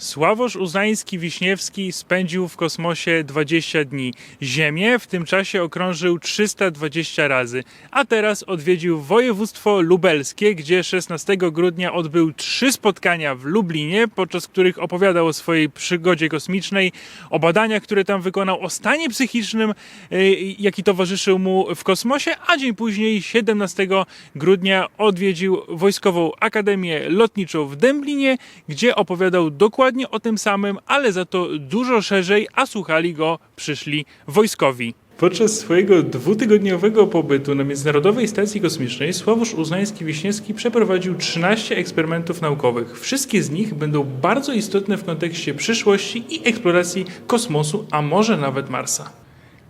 Sławosz Uznański-Wiśniewski spędził w kosmosie 20 dni. Ziemię w tym czasie okrążył 320 razy, a teraz odwiedził województwo lubelskie, gdzie 16 grudnia odbył trzy spotkania w Lublinie, podczas których opowiadał o swojej przygodzie kosmicznej, o badaniach, które tam wykonał, o stanie psychicznym, y, jaki towarzyszył mu w kosmosie, a dzień później, 17 grudnia, odwiedził Wojskową Akademię Lotniczą w Dęblinie, gdzie opowiadał dokładnie o tym samym, ale za to dużo szerzej, a słuchali go przyszli wojskowi. Podczas swojego dwutygodniowego pobytu na Międzynarodowej Stacji Kosmicznej Sławosz Uznański-Wiśniewski przeprowadził 13 eksperymentów naukowych. Wszystkie z nich będą bardzo istotne w kontekście przyszłości i eksploracji kosmosu, a może nawet Marsa.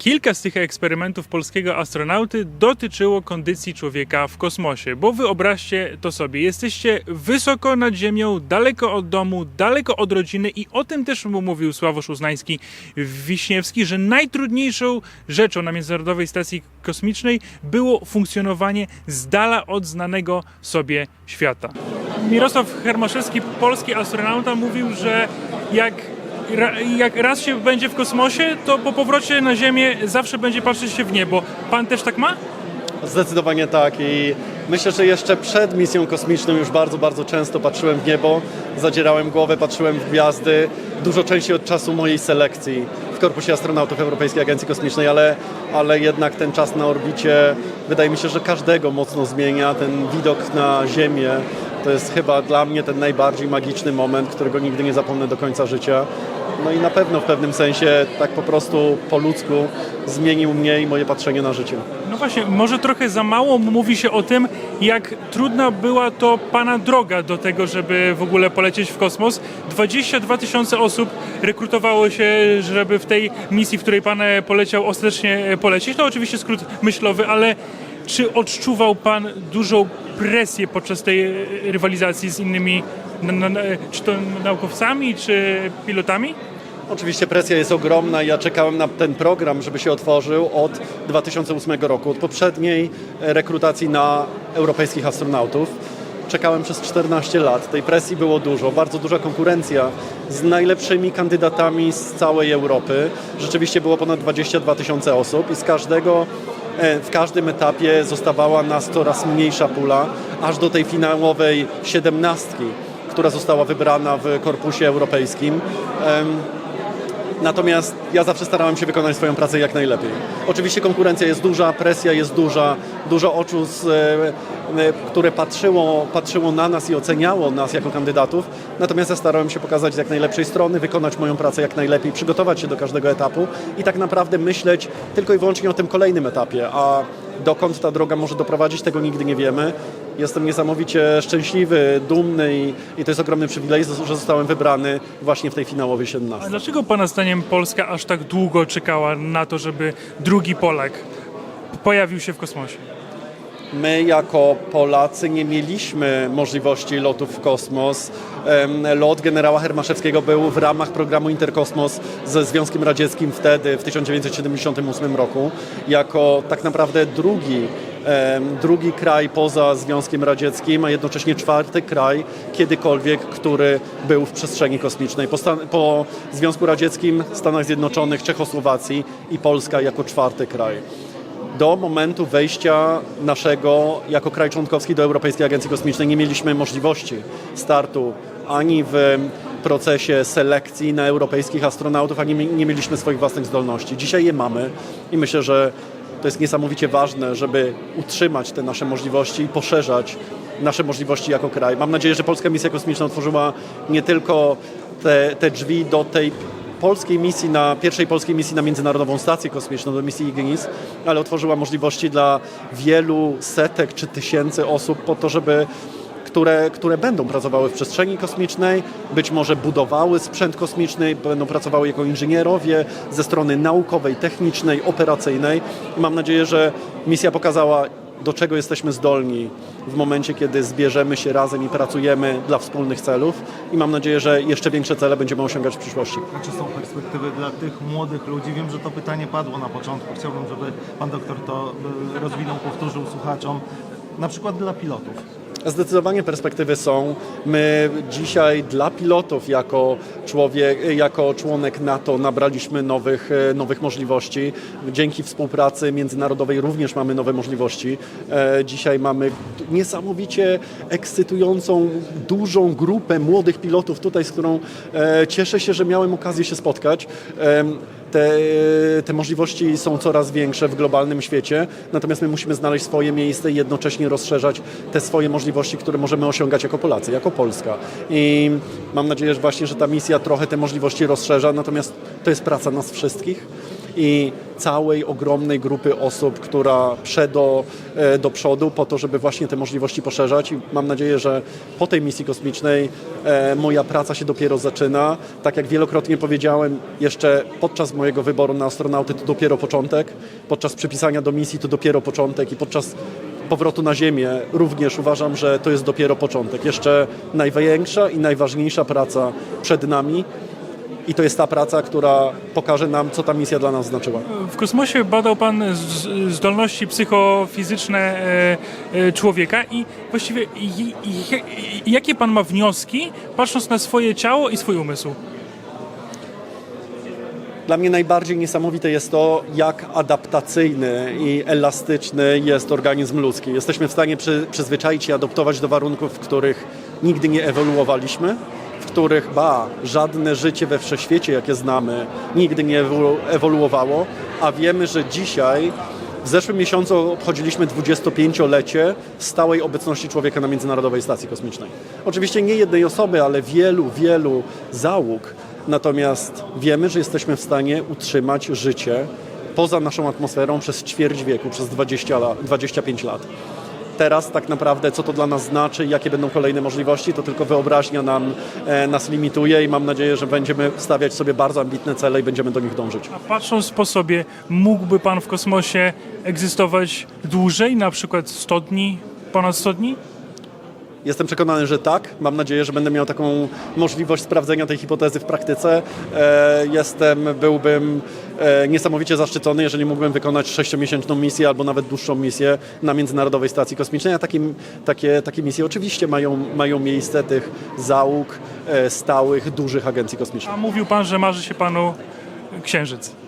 Kilka z tych eksperymentów polskiego astronauty dotyczyło kondycji człowieka w kosmosie, bo wyobraźcie to sobie, jesteście wysoko nad Ziemią, daleko od domu, daleko od rodziny i o tym też mu mówił Sławosz Uznański Wiśniewski, że najtrudniejszą rzeczą na Międzynarodowej Stacji Kosmicznej było funkcjonowanie z dala od znanego sobie świata. Mirosław Hermaszewski, polski astronauta, mówił, że jak jak raz się będzie w kosmosie, to po powrocie na Ziemię zawsze będzie patrzeć się w niebo. Pan też tak ma? Zdecydowanie tak i myślę, że jeszcze przed misją kosmiczną już bardzo, bardzo często patrzyłem w niebo, zadzierałem głowę, patrzyłem w gwiazdy, dużo częściej od czasu mojej selekcji w Korpusie Astronautów Europejskiej Agencji Kosmicznej, ale, ale jednak ten czas na orbicie wydaje mi się, że każdego mocno zmienia, ten widok na Ziemię to jest chyba dla mnie ten najbardziej magiczny moment, którego nigdy nie zapomnę do końca życia. No i na pewno w pewnym sensie tak po prostu po ludzku zmienił mnie i moje patrzenie na życie. No właśnie, może trochę za mało mówi się o tym, jak trudna była to Pana droga do tego, żeby w ogóle polecieć w kosmos. 22 tysiące osób rekrutowało się, żeby w tej misji, w której Pan e, poleciał, ostatecznie e, polecieć. To oczywiście skrót myślowy, ale czy odczuwał Pan dużą presję podczas tej rywalizacji z innymi, czy to naukowcami, czy pilotami? Oczywiście presja jest ogromna. Ja czekałem na ten program, żeby się otworzył od 2008 roku, od poprzedniej rekrutacji na europejskich astronautów. Czekałem przez 14 lat. Tej presji było dużo, bardzo duża konkurencja z najlepszymi kandydatami z całej Europy. Rzeczywiście było ponad 22 tysiące osób i z każdego w każdym etapie zostawała nas coraz mniejsza pula, aż do tej finałowej siedemnastki, która została wybrana w korpusie europejskim. Natomiast ja zawsze starałem się wykonać swoją pracę jak najlepiej. Oczywiście konkurencja jest duża, presja jest duża, dużo oczu, z, e, e, które patrzyło, patrzyło na nas i oceniało nas jako kandydatów. Natomiast ja starałem się pokazać z jak najlepszej strony, wykonać moją pracę jak najlepiej, przygotować się do każdego etapu i tak naprawdę myśleć tylko i wyłącznie o tym kolejnym etapie, a dokąd ta droga może doprowadzić, tego nigdy nie wiemy. Jestem niesamowicie szczęśliwy, dumny i, i to jest ogromny przywilej, że zostałem wybrany właśnie w tej finałowej 17. A dlaczego Pana zdaniem Polska aż tak długo czekała na to, żeby drugi Polak pojawił się w kosmosie? My jako Polacy nie mieliśmy możliwości lotów w kosmos. Lot generała Hermaszewskiego był w ramach programu Interkosmos ze Związkiem Radzieckim wtedy, w 1978 roku, jako tak naprawdę drugi, drugi kraj poza Związkiem Radzieckim, a jednocześnie czwarty kraj kiedykolwiek, który był w przestrzeni kosmicznej. Po, po Związku Radzieckim, Stanach Zjednoczonych, Czechosłowacji i Polska jako czwarty kraj do momentu wejścia naszego jako kraj członkowski do Europejskiej Agencji Kosmicznej nie mieliśmy możliwości startu ani w procesie selekcji na europejskich astronautów, ani nie mieliśmy swoich własnych zdolności. Dzisiaj je mamy i myślę, że to jest niesamowicie ważne, żeby utrzymać te nasze możliwości i poszerzać nasze możliwości jako kraj. Mam nadzieję, że Polska Misja Kosmiczna otworzyła nie tylko te, te drzwi do tej polskiej misji na, pierwszej polskiej misji na Międzynarodową Stację Kosmiczną, do misji Ignis, ale otworzyła możliwości dla wielu setek czy tysięcy osób po to, żeby które, które będą pracowały w przestrzeni kosmicznej, być może budowały sprzęt kosmiczny, będą pracowały jako inżynierowie ze strony naukowej, technicznej, operacyjnej. I mam nadzieję, że misja pokazała, do czego jesteśmy zdolni w momencie, kiedy zbierzemy się razem i pracujemy dla wspólnych celów. I mam nadzieję, że jeszcze większe cele będziemy osiągać w przyszłości. A czy są perspektywy dla tych młodych ludzi? Wiem, że to pytanie padło na początku. Chciałbym, żeby pan doktor to y, rozwinął, powtórzył słuchaczom. Na przykład dla pilotów. Zdecydowanie perspektywy są. My dzisiaj dla pilotów jako, człowiek, jako członek NATO nabraliśmy nowych, e, nowych możliwości. Dzięki współpracy międzynarodowej również mamy nowe możliwości. E, Dzisiaj mamy niesamowicie ekscytującą, dużą grupę młodych pilotów tutaj, z którą e, cieszę się, że miałem okazję się spotkać. Te, te możliwości są coraz większe w globalnym świecie, natomiast my musimy znaleźć swoje miejsce i jednocześnie rozszerzać te swoje możliwości, które możemy osiągać jako Polacy, jako Polska. I mam nadzieję, że właśnie, że ta misja trochę te możliwości rozszerza, natomiast to jest praca nas wszystkich i całej ogromnej grupy osób, która prze do, e, do przodu po to, żeby właśnie te możliwości poszerzać i mam nadzieję, że po tej misji kosmicznej e, moja praca się dopiero zaczyna. Tak jak wielokrotnie powiedziałem, jeszcze podczas mojego wyboru na astronauty to dopiero początek, podczas przypisania do misji to dopiero początek i podczas powrotu na Ziemię również uważam, że to jest dopiero początek. Jeszcze największa i najważniejsza praca przed nami i to jest ta praca, która pokaże nam, co ta misja dla nas znaczyła. W kosmosie badał Pan zdolności psychofizyczne e, e, człowieka i właściwie jakie Pan ma wnioski, patrząc na swoje ciało i swój umysł? Dla mnie najbardziej niesamowite jest to, jak adaptacyjny i elastyczny jest organizm ludzki. Jesteśmy w stanie przy, przyzwyczaić się, adoptować do warunków, w których nigdy nie ewoluowaliśmy, których, ba, żadne życie we wszechświecie, jakie znamy, nigdy nie ewolu- ewoluowało, a wiemy, że dzisiaj w zeszłym miesiącu obchodziliśmy 25-lecie stałej obecności człowieka na Międzynarodowej Stacji Kosmicznej. Oczywiście nie jednej osoby, ale wielu, wielu załóg. Natomiast wiemy, że jesteśmy w stanie utrzymać życie poza naszą atmosferą przez ćwierć wieku, przez 20 lat, 25 lat. Teraz tak naprawdę, co to dla nas znaczy, jakie będą kolejne możliwości, to tylko wyobraźnia nam, e, nas limituje i mam nadzieję, że będziemy stawiać sobie bardzo ambitne cele i będziemy do nich dążyć. A patrząc po sobie, mógłby Pan w kosmosie egzystować dłużej, na przykład 100 dni, ponad 100 dni? Jestem przekonany, że tak. Mam nadzieję, że będę miał taką możliwość sprawdzenia tej hipotezy w praktyce. E, Jestem, byłbym e, niesamowicie zaszczycony, jeżeli mógłbym wykonać sześciomiesięczną misję albo nawet dłuższą misję na Międzynarodowej Stacji Kosmicznej. A takie, takie, takie misje oczywiście mają, mają miejsce tych załóg e, stałych, dużych agencji kosmicznych. A mówił Pan, że marzy się Panu księżyc.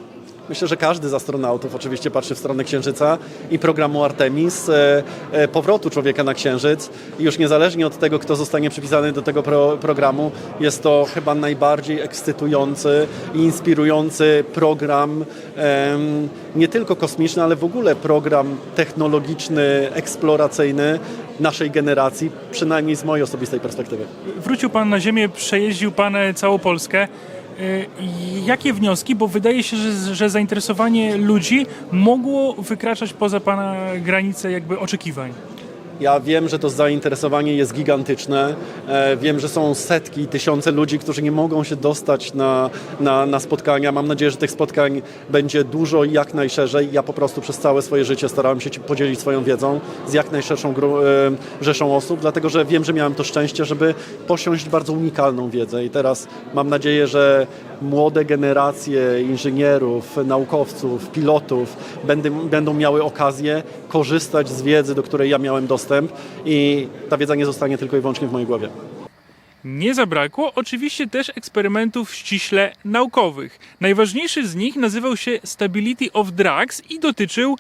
Myślę, że każdy z astronautów oczywiście patrzy w stronę Księżyca i programu Artemis, e, e, powrotu człowieka na Księżyc. I już niezależnie od tego, kto zostanie przypisany do tego pro, programu, jest to chyba najbardziej ekscytujący i inspirujący program, nie tylko kosmiczny, ale w ogóle program technologiczny, eksploracyjny naszej generacji, przynajmniej z mojej osobistej perspektywy. Wrócił Pan na Ziemię, przejeździł Pan całą Polskę. Y, Jakie wnioski? Bo wydaje się, że, że zainteresowanie ludzi mogło wykraczać poza Pana granice jakby oczekiwań. Ja wiem, że to zainteresowanie jest gigantyczne. E, Wiem, że są setki, tysiące ludzi, którzy nie mogą się dostać na, na, na spotkania. Mam nadzieję, że tych spotkań będzie dużo i jak najszerzej. Ja po prostu przez całe swoje życie starałem się podzielić swoją wiedzą z jak najszerszą e, rzeszą osób, dlatego że wiem, że miałem to szczęście, żeby posiąść bardzo unikalną wiedzę. I teraz mam nadzieję, że młode generacje inżynierów, naukowców, pilotów będą, będą miały okazję korzystać z wiedzy, do której ja miałem dostęp i ta wiedza nie zostanie tylko i wyłącznie w mojej głowie. Nie zabrakło oczywiście też eksperymentów ściśle naukowych. Najważniejszy z nich nazywał się Stability of Drugs i dotyczył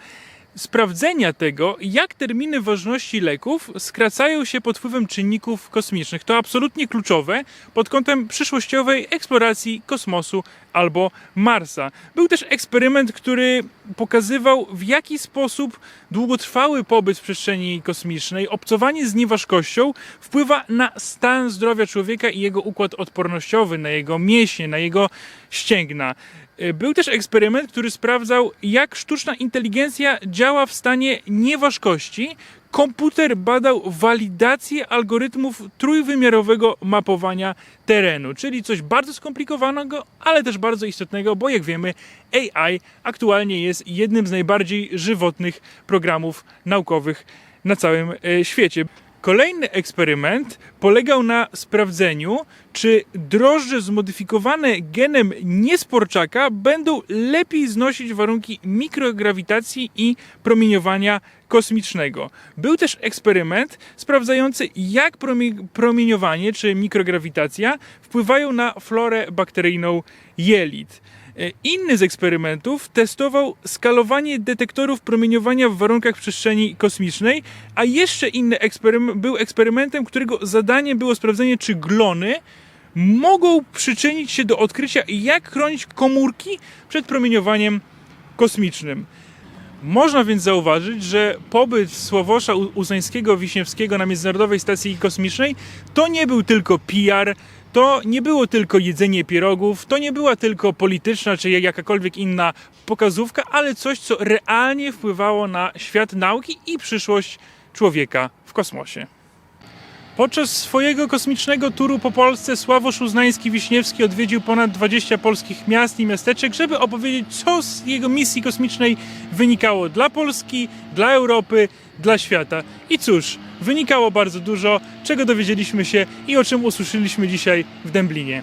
sprawdzenia tego, jak terminy ważności leków skracają się pod wpływem czynników kosmicznych. To absolutnie kluczowe pod kątem przyszłościowej eksploracji kosmosu albo Marsa. Był też eksperyment, który pokazywał, w jaki sposób długotrwały pobyt w przestrzeni kosmicznej, obcowanie z nieważkością wpływa na stan zdrowia człowieka i jego układ odpornościowy, na jego mięśnie, na jego ścięgna. Y, Był też eksperyment, który sprawdzał, jak sztuczna inteligencja działa w stanie nieważkości. Komputer badał walidację algorytmów trójwymiarowego mapowania terenu, czyli coś bardzo skomplikowanego, ale też bardzo istotnego, bo jak wiemy, AI aktualnie jest jednym z najbardziej żywotnych programów naukowych na całym e, świecie. Kolejny eksperyment polegał na sprawdzeniu, czy drożdże zmodyfikowane genem niesporczaka będą lepiej znosić warunki mikrograwitacji i promieniowania kosmicznego. Był też eksperyment sprawdzający, jak promie- promieniowanie czy mikrograwitacja wpływają na florę bakteryjną jelit. E, Inny z eksperymentów testował skalowanie detektorów promieniowania w warunkach przestrzeni kosmicznej, a jeszcze inny eksperyment był eksperymentem, którego zadaniem było sprawdzenie, czy glony mogą przyczynić się do odkrycia, jak chronić komórki przed promieniowaniem kosmicznym. Można więc zauważyć, że pobyt Słowosza U- Uznańskiego Wiśniewskiego na Międzynarodowej Stacji Kosmicznej to nie był tylko PR, to nie było tylko jedzenie pierogów, to nie była tylko polityczna czy jakakolwiek inna pokazówka, ale coś, co realnie wpływało na świat nauki i przyszłość człowieka w kosmosie. Podczas swojego kosmicznego turu po Polsce Sławosz Uznański-Wiśniewski odwiedził ponad 20 polskich miast i miasteczek, żeby opowiedzieć, co z jego misji kosmicznej wynikało dla Polski, dla Europy, dla świata. I cóż, wynikało bardzo dużo, czego dowiedzieliśmy się i o czym usłyszeliśmy dzisiaj w Dęblinie.